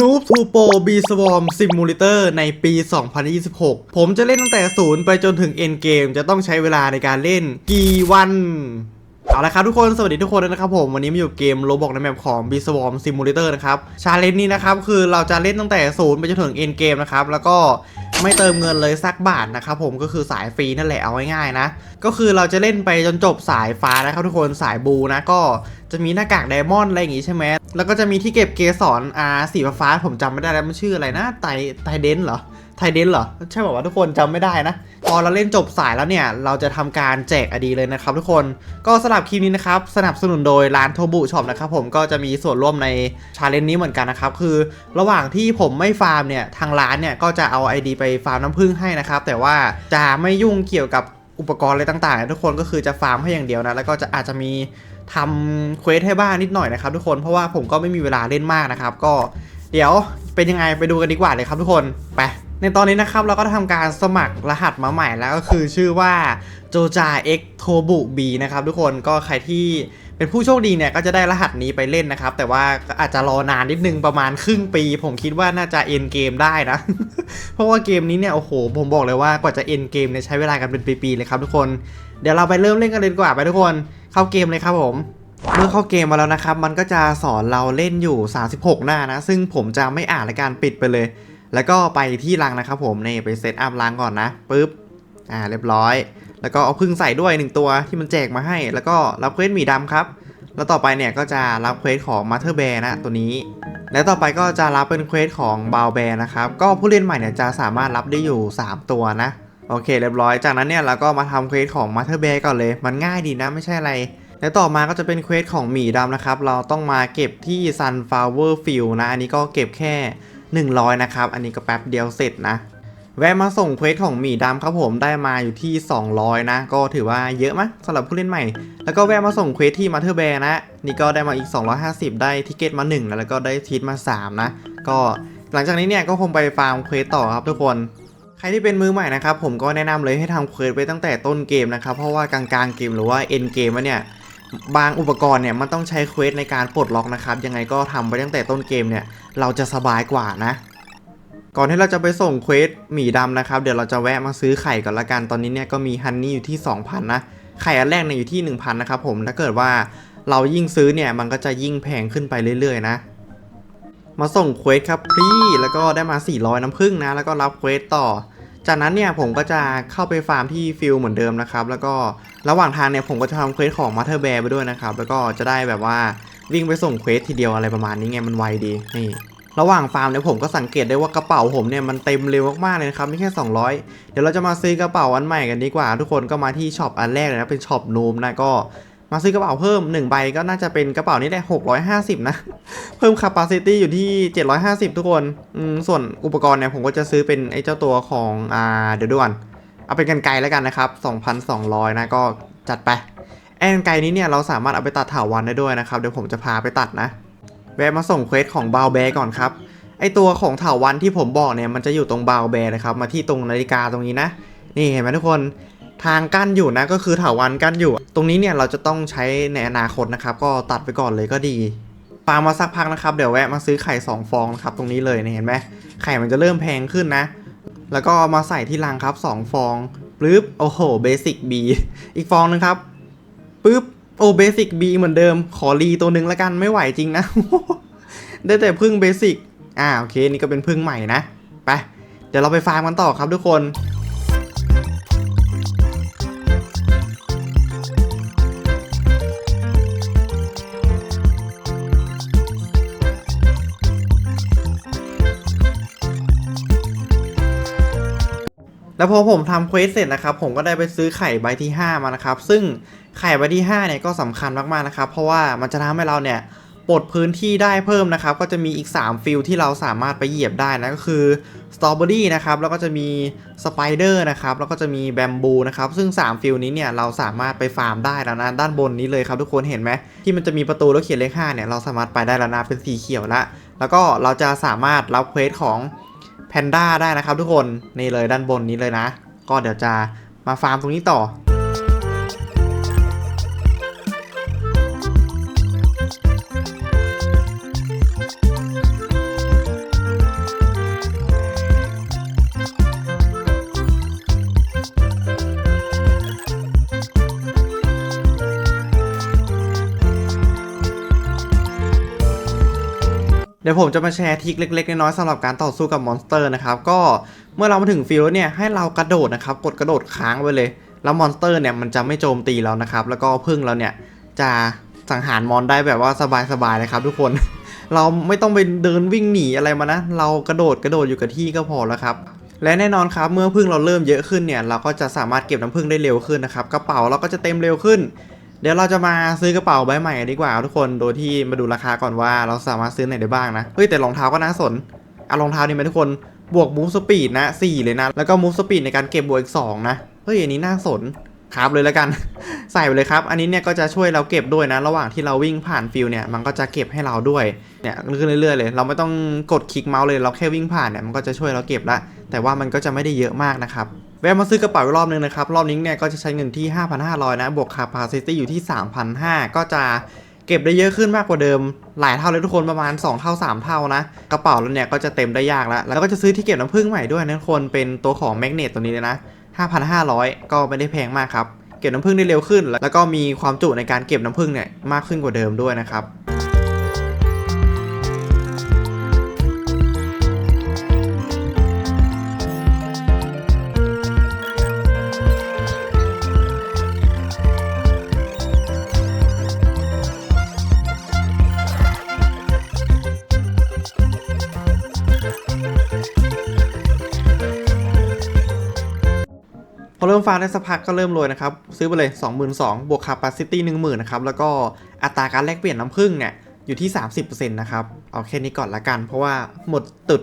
Noob to Pro B Swarm Simulator ในปี 2026 ผมจะเล่นตั้งแต่ศูนย์ไปจนถึง End Game จะต้องใช้เวลาในการเล่นกี่วัน เอาละครับทุกคน สวัสดีทุกคนนะครับผม วันนี้มาอยู่เกมโลบอกในแมปของ B Swarm Simulator นะครับ ชาเลนจ์นี้นะครับ คือเราจะเล่นตั้งแต่ศูนย์ไปจนถึง End Game นะครับ แล้วก็ ไม่เติมเงินเลยสักบาทนะครับผมก็คือสายฟรีนั่นแหละเอาง่ายๆนะ ก็คือเราจะเล่นไปจนจบสายฟ้านะครับทุกคนสายบูนะก็จะมีหน้ากากไดมอนด์อะไรอย่างงี้ใช่ไหมแล้วก็จะมีที่เก็บเกสรอาสีฟ้าผมจำไม่ได้แล้วมันชื่ออะไรนะไทไทเดนเหรอ ทเดนเหรอ ใช่บอกว่าทุกคนจำไม่ได้นะ พอเราเล่นจบสายแล้วเนี่ย เราจะทำการแจกอดีเลยนะครับทุกคนก็สำหรับคลิปนี้นะครับ สนับสนุนโดยร้านโทบุช็อปนะครับผมก็จะมีส่วนร่วมในชาเลนจ์นี้เหมือนกันนะครับ คือระหว่างที่ผมไม่ฟาร์มเนี่ยทางร้านเนี่ยก็จะเอา ID ไปฟาร์มน้ำผึ้งให้นะครับแต่ว่าจะไม่ยุ่งเกี่ยวกับอุปกรณ์อะไรต่างๆ ทุกคนก็คือจะฟาร์มให้อย่างเดียวนะแล้วก็จะอาจจะมีทำเควสให้บ้างนิดหน่อยนะครับทุกคนเพราะว่าผมก็ไม่มีเวลาเล่นมากนะครับ ก็เดี๋ยวเป็นยังไงไปดูกันดีกว่าเลยครับทุกคนไป ในตอนนี้นะครับเราก็ทำการสมัครรหัสมาใหม่แล้วก็คือชื่อว่าโจจา X t o b u B นะครับทุกคนก็ใครที่เป็นผู้โชคดีเนี่ยก็จะได้รหัสนี้ไปเล่นนะครับ แต่ว่าก็อาจจะรอนานนิดนึงประมาณครึ่งปี ผมคิดว่าน่าจะเอ็นเกมได้นะ เพราะว่าเกมนี้เนี่ยโอ้โห ผมบอกเลยว่ากว่าจะเอ็นเกมเนี่ยใช้เวลากันเป็นปีๆเลยครับทุกคนเดี๋ยวเราไปเริ่มเล่นกันเลยดีกว่าไปทุกคนเข้าเกมเลยครับผมเมื่อเข้าเกมมาแล้วนะครับ มันก็จะสอนเราเล่นอยู่ 36 หน้านะ ซึ่งผมจะไม่อ่านและการปิดไปเลย แล้วก็ไปที่รังนะครับผมนี่ไปเซตอัพรังก่อนนะปุ๊บอ่าเรียบร้อย แล้วก็เอาพึ่งใส่ด้วยหนึ่งตัวที่มันแจกมาให้ แล้วก็รับเควสหมีดำครับ แล้วต่อไปเนี่ยก็จะรับเควสของมาเธอร์แบร์นะตัวนี้ แล้วต่อไปก็จะรับเป็นเควสของบาวแบร์นะครับ ก็ผู้เล่นใหม่เนี่ยจะสามารถรับได้อยู่ 3 ตัวนะ โอเค เรียบร้อย จากนั้นเนี่ยเราก็มาทำเควสของมาเธอร์แบร์ก่อนเลย มันง่ายดีนะไม่ใช่อะไรแล้วต่อมาก็จะเป็นเควสของหมีดำนะครับ เราต้องมาเก็บที่ Sunflower Field นะ อันนี้ก็เก็บแค่ 100 นะครับ อันนี้ก็แป๊บเดียวเสร็จนะแวะมาส่งเควสของหมีดำครับผมได้มาอยู่ที่ 200 นะ ก็ถือว่าเยอะมั้ยสำหรับผู้เล่นใหม่ แล้วก็แวะมาส่งเควสที่มาเธอร์แบร์นะ นี่ก็ได้มาอีก 250 ได้ทิเกตมา1แล้วก็ได้ทีทมา 3 นะ ก็หลังจากนี้เนี่ยก็คงไปฟาร์มเควสต่อครับทุกคน ใครที่เป็นมือใหม่นะครับผมก็แนะนำเลยให้ทำเควสไปตั้งแต่ต้นเกมนะครับเพราะว่ากลางๆเกมหรือว่าเอ็นเกมเนี่ย บางอุปกรณ์เนี่ยมันต้องใช้เควสในการปลดล็อกนะครับ ยังไงก็ทำไปตั้งแต่ต้นเกมเนี่ยเราจะสบายกว่านะ ก่อนที่เราจะไปส่งเควสหมีดำนะครับ เดี๋ยวเราจะแวะมาซื้อไข่ก่อนละกันตอนนี้เนี่ยก็มีฮันนี่อยู่ที่ 2,000 นะ ไข่อันแรกเนี่ยอยู่ที่ 1,000 นะครับผมถ้าเกิดว่าเรายิ่งซื้อเนี่ยมันก็จะยิ่งแพงขึ้นไปเรื่อยๆ นะ มาส่งเควสครับพี่แล้วก็ได้มา 400 น้ำผึ้งนะ แล้วก็รับเควสต่อ จากนั้นเนี่ยผมก็จะเข้าไปฟาร์มที่ฟิลเหมือนเดิมนะครับ แล้วก็ระหว่างทางเนี่ยผมก็จะทำเควสของมาเธอร์แบร์ไปด้วยนะครับ แล้วก็จะได้แบบว่าวิ่งไปส่งเควสทีเดียวอะไรประมาณนี้ไงมันไวดีนี่ระหว่างฟาร์มเนี่ยผมก็สังเกตได้ว่ากระเป๋าผมเนี่ยมันเต็มเร็วมากๆเลยนะครับไม่แค่ 200 เดี๋ยวเราจะมาซื้อกระเป๋าอันใหม่กันดีกว่า ทุกคนก็มาที่ช็อปอันแรกเลยนะเป็นช็อปนูมนะก็ มาซื้อกระเป๋าเพิ่ม 1 ใบก็น่าจะเป็นกระเป๋านี้ได้650 นะ เพิ่ม capacity อยู่ที่ 750 ทุกคนส่วนอุปกรณ์เนี่ยผมก็จะซื้อเป็นไอ้เจ้าตัวของอ่าเดี๋ยวด่วน เอาเป็นกันไกลแล้วกันนะครับ 2,200 นะก็จัดไปไอ้กันไกลนี้เนี่ยเราสามารถเอาไปตัดถาวรได้ด้วยนะครับ เดี๋ยวผมจะพาไปตัดนะ แวะมาส่งเควสของบาวแบร์ก่อนครับ ไอตัวของถาวันที่ผมบอกเนี่ยมันจะอยู่ตรงบาวแบร์นะครับ มาที่ตรงนาฬิกาตรงนี้นะ นี่เห็นไหมทุกคน ทางกั้นอยู่นะก็คือเถาวันกั้นอยู่ ตรงนี้เนี่ยเราจะต้องใช้ในอนาคตนะครับ ก็ตัดไปก่อนเลยก็ดีฟามมาสักพักนะครับเดี๋ยวแวะมาซื้อไข่ 2 ฟองนะครับตรงนี้เลยเนี่ยเห็นไหมไข่มันจะเริ่มแพงขึ้นนะ แล้วก็มาใส่ที่รังครับ 2 ฟองปึ๊บโอ้โหเบสิกบีอีกฟองนึงครับปึ๊บโอ้เบสิกบีเหมือนเดิม ขอรีตัวหนึ่งละกันไม่ไหวจริงนะ ได้แต่พึ่งเบสิกอ่าโอเค นี่ก็เป็นพึ่งใหม่นะไปเดี๋ยวเราไปฟาร์มกันต่อครับทุกคน แล้วพอผมทำเควสเสร็จนะครับผมก็ได้ไปซื้อไข่ใบที่ 5 มานะครับ ซึ่งไข่ใบที่5เนี่ยก็สำคัญมากๆนะครับ เพราะว่ามันจะทำให้เราเนี่ยปลดพื้นที่ได้เพิ่มนะครับ ก็จะมีอีก 3 ฟิลที่เราสามารถไปเหยียบได้นะก็คือสตรอเบอรี่นะครับแล้วก็จะมีสไปเดอร์นะครับแล้วก็จะมีแบมบูนะครับซึ่ง 3 ฟิลนี้เนี่ยเราสามารถไปฟาร์มได้แล้วนะด้านบนนี้เลยครับทุกคนเห็นไหมที่มันจะมีประตูแล้วเขียนเลข5เนี่ยเราสามารถไปได้แล้วนะเป็นสีเขียวละแล้วก็เราจะสามารถรับเควสของ แพนด้าได้นะครับทุกคนนี่เลยด้านบนนี้เลยนะ ก็เดี๋ยวจะมาฟาร์มตรงนี้ต่อ เดี๋ยวผมจะมาแชร์ทริคเล็กๆ น้อยๆสำหรับการต่อสู้กับมอนสเตอร์นะครับ ก็เมื่อเรามาถึงฟิลด์เนี่ยให้เรากระโดดนะครับ กดกระโดดค้างไว้เลย แล้วมอนสเตอร์เนี่ยมันจะไม่โจมตีเรานะครับ แล้วก็พึ่งเราเนี่ยจะสังหารมอนได้แบบว่าสบายๆเลยครับทุกคน เราไม่ต้องไปเดินวิ่งหนีอะไรมานะ เรากระโดดกระโดดอยู่กับที่ก็พอแล้วครับ และแน่นอนครับเมื่อพึ่งเราเริ่มเยอะขึ้นเนี่ยเราก็จะสามารถเก็บน้ำพึ่งได้เร็วขึ้นนะครับกระเป๋าเราก็จะเต็มเร็วขึ้น เดี๋ยวเราจะมาซื้อกระเป๋าใบใหม่ดีกว่าทุกคน โดยที่มาดูราคาก่อนว่าเราสามารถซื้อไหนได้บ้างนะ เฮ้ยแต่รองเท้าก็น่าสนเอารองเท้านี่ไหมทุกคน บวกมูฟสปีดนะ4เลยนะ แล้วก็มูฟสปีดในการเก็บบวกอีก2นะ เฮ้ยอันนี้น่าสนครับเลยแล้วกัน ใส่ไปเลยครับ อันนี้เนี่ยก็จะช่วยเราเก็บด้วยนะ ระหว่างที่เราวิ่งผ่านฟิลเนี่ยมันก็จะเก็บให้เราด้วยเนี่ยขึ้นเรื่อยๆเลย เราไม่ต้องกดคลิกเมาส์เลยเราแค่วิ่งผ่านเนี่ยมันก็จะช่วยเราเก็บละแต่ว่ามันก็จะไม่ได้เยอะมากนะครับ แวะมาซื้อกระเป๋ารอบนึงนะครับ รอบนี้เนี่ยก็จะใช้เงินที่ 5,500 นะ บวก capacity อยู่ที่ 3,500 ก็จะเก็บได้เยอะขึ้นมากกว่าเดิม หลายเท่าเลยทุกคนประมาณ 2 เท่า 3 เท่านะ กระเป๋าแล้วเนี่ยก็จะเต็มได้ยากแล้ว แล้วก็จะซื้อที่เก็บน้ำผึ้งใหม่ด้วยนะทุกคนเป็นตัวของแมกเนตตัวนี้เลยนะ 5,500 ก็ไม่ได้แพงมากครับ เก็บน้ำผึ้งได้เร็วขึ้น แล้วก็มีความจุในการเก็บน้ำผึ้งเนี่ยมากขึ้นกว่าเดิมด้วยนะครับ อเริ่มฟาร์มได้สักพักก็เริ่มรวยนะครับ ซื้อไปเลย 22,000บวก capacity 10,000นะครับแล้วก็อัตราการแลกเปลี่ยนน้ำผึ้งเนี่ยอยู่ที่ 30%นะครับ เอาแค่นี้ก่อนละกัน เพราะว่าหมดตุด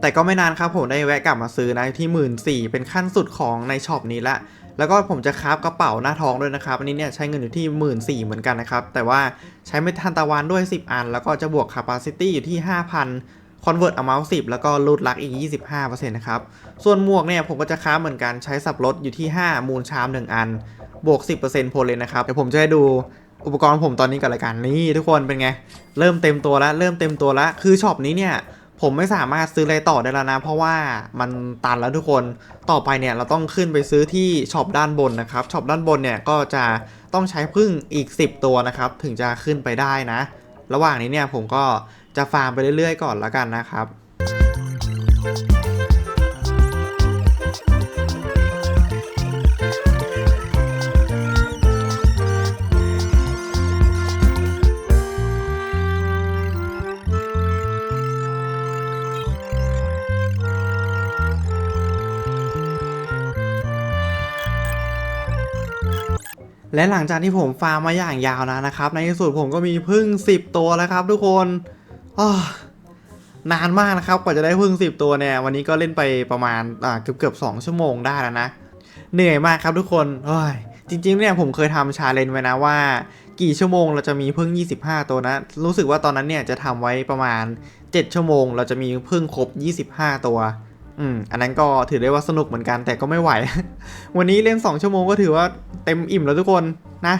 แต่ก็ไม่นานครับผมได้แวะกลับมาซื้อนะที่ 1 4ื่นเป็นขั้นสุดของในช็อปนี้ละ แล้วก็ผมจะคราฟกระเป๋าหน้าท้องด้วยนะครับ อันนี้เนี่ยใช้เงินอยู่ที่ 1 4ื่นเหมือนกันนะครับ แต่ว่าใช้เมทันตะวันด้วย 10 อัน แล้วก็จะบวก capacity อยู่ที่ 5,000 convert amount 10 แล้วก็รูดลักอีก 25%นะครับ ส่วนหมวกเนี่ยผมก็จะค้าเหมือนกันใช้สับรถอยู่ที่ 5 มูลชาม 1 อัน บวก 10%โพลเลยนะครับ เดี๋ยวผมจะให้ดูอุปกรณ์ผมตอนนี้ก่อนละกันนี่ทุกคนเป็นไง เริ่มเต็มตัวแล้ว เริ่มเต็มตัวแล้วคือช็อปนี้เนี่ยผมไม่สามารถซื้ออะไรต่อได้แล้วนะ เพราะว่ามันตันแล้วทุกคนต่อไปเนี่ยเราต้องขึ้นไปซื้อที่ช็อปด้านบนนะครับช็อปด้านบนเนี่ยก็จะต้องใช้พึ่งอีก 10 ตัวนะครับ ถึงจะขึ้นไปได้นะ ระหว่างนี้เนี่ยผมก็ จะฟาร์มไปเรื่อยๆ ก่อนแล้วกันนะครับและหลังจากที่ผมฟาร์มมาอย่างยาวนะนะครับ ในที่สุดผมก็มีพึ่ง 10 ตัวแล้วครับทุกคน นานมากนะครับ กว่าจะได้พึ่ง10ตัวเนี่ย วันนี้ก็เล่นไปประมาณเกือบเกือบๆ2ชั่วโมงได้แล้วนะ เหนื่อยมากครับทุกคนโอ้ยจริงๆเนี่ยผมเคยทำชาเลนจ์ไว้นะว่า กี่ชั่วโมงเราจะมีพึ่ง 25 ตัวนะ รู้สึกว่าตอนนั้นเนี่ยจะทำไว้ประมาณ 7 ชั่วโมง เราจะมีพึ่งครบ 25 ตัว อืม อันนั้นก็ถือได้ว่าสนุกเหมือนกันแต่ก็ไม่ไหว วันนี้เล่น 2 ชั่วโมงก็ถือว่าเต็มอิ่มแล้วทุกคนนะ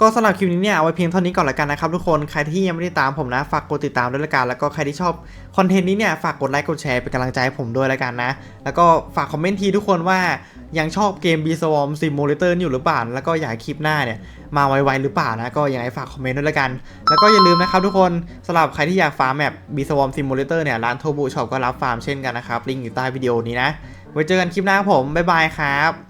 ก็สำหรับคลิปนี้เนี่ยเอาไว้เพียงเท่านี้ก่อนละกันนะครับทุกคนใครที่ยังไม่ได้ตามผมนะฝากกดติดตามด้วยละกันแล้วก็ใครที่ชอบคอนเทนต์นี้เนี่ยฝากกดไลค์กดแชร์เป็นกำลังใจให้ผมด้วยละกันนะแล้วก็ฝากคอมเมนต์ทีทุกคนว่ายังชอบเกม b s w a r m Simulator อยู่หรือเปล่าแล้วก็อยากคลิปหน้าเนี่ยมาไวๆหรือเปล่านะก็ยังไงฝากคอมเมนต์ด้วยละกัน แล้วก็อย่าลืมนะครับทุกคนสำหรับใครที่อยากฟาร์มแมป b s w a r m Simulator เนี่ยร้านโทบูช็อปก็รับฟาร์มเช่นกันนะครับลิงก์อยู่ใต้วิดีโอนี้นะไว้เจอกันคลิปหน้าผมบ๊ายบายครับ